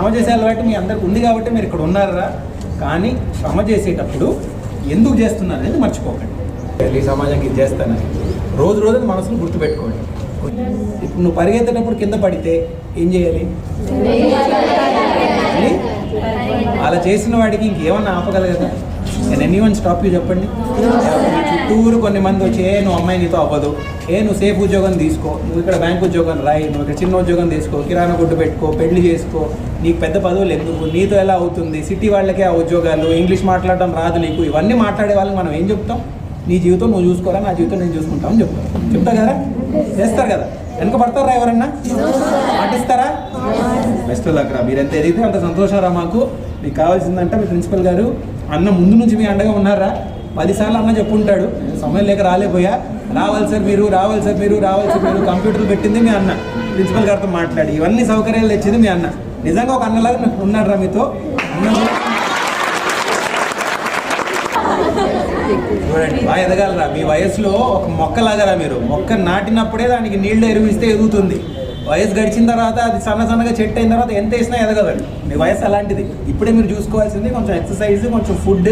శ్రమ చేసే అలవాటు మీ అందరికి ఉంది కాబట్టి మీరు ఇక్కడ ఉన్నారా కానీ శ్రమ చేసేటప్పుడు ఎందుకు చేస్తున్నారు అనేది మర్చిపోకండి. ఈ సమాజానికి ఇది చేస్తానని రోజు రోజు మనసును గుర్తుపెట్టుకోండి. ఇప్పుడు నువ్వు పరిగెత్తేటప్పుడు కింద పడితే ఏం చేయాలి? అలా చేసిన వాడికి ఇంకేమన్నా ఆపగలగదా? నేను ఎనీ వన్ స్టాప్ యూ చెప్పండి? చుట్టూరు కొన్ని మంది వచ్చి ఏ నువ్వు అమ్మాయి నీతో అవ్వదు. ఏ నువ్వు సేఫ్ ఉద్యోగం తీసుకో. నువ్వు ఇక్కడ బ్యాంక్ ఉద్యోగం రాయి. నువ్వు ఇక్కడ చిన్న ఉద్యోగం తీసుకో. కిరాణా గుడ్డు పెట్టుకో. పెళ్ళి చేసుకో. నీకు పెద్ద పదవులు ఎందుకు? నీతో ఎలా అవుతుంది? సిటీ వాళ్ళకే ఆ ఉద్యోగాలు. ఇంగ్లీష్ మాట్లాడడం రాదు నీకు. ఇవన్నీ మాట్లాడే వాళ్ళకి మనం ఏం చెప్తాం? నీ జీవితం నువ్వు చూసుకోరా? నా జీవితం నేను చూసుకుంటామని చెప్తాం. చెప్తా కదా? చేస్తారు కదా? వెనక పడతారా ఎవరన్నా? పాటిస్తారా? బెస్ట్ లక్ రా. మీరు ఎంత ఎదిగితే అంత సంతోషం రా మాకు. మీకు కావాల్సిందంటే మీ ప్రిన్సిపల్ గారు అన్న ముందు నుంచి మీ అండగా ఉన్నారా? పదిసార్లు అన్న చెప్పుంటాడు. సమయం లేక రాలేపోయా రావాలి సార్ మీరు రావాలి సార్ మీరు రావాలి సార్ మీరు. కంప్యూటర్లు పెట్టింది మీ అన్న. ప్రిన్సిపల్ గారితో మాట్లాడి. ఇవన్నీ సౌకర్యాలు తెచ్చింది మీ అన్న. నిజంగా ఒక అన్నలాగా ఉన్నాడు రా మీతో? అన్న చూడండి బాగా ఎదగాలరా. మీ వయసులో ఒక మొక్కలాగరా మీరు? మొక్క నాటినప్పుడే దానికి నీళ్ళు ఎరువిస్తే ఎదుగుతుంది. వయసు గడిచిన తర్వాత అది సన్న సన్నగా చెట్టు అయిన తర్వాత ఎంత వేసినా ఎదగదండి. మీ వయసు అలాంటిది. ఇప్పుడే మీరు చూసుకోవాల్సింది కొంచెం ఎక్సర్సైజ్ కొంచెం ఫుడ్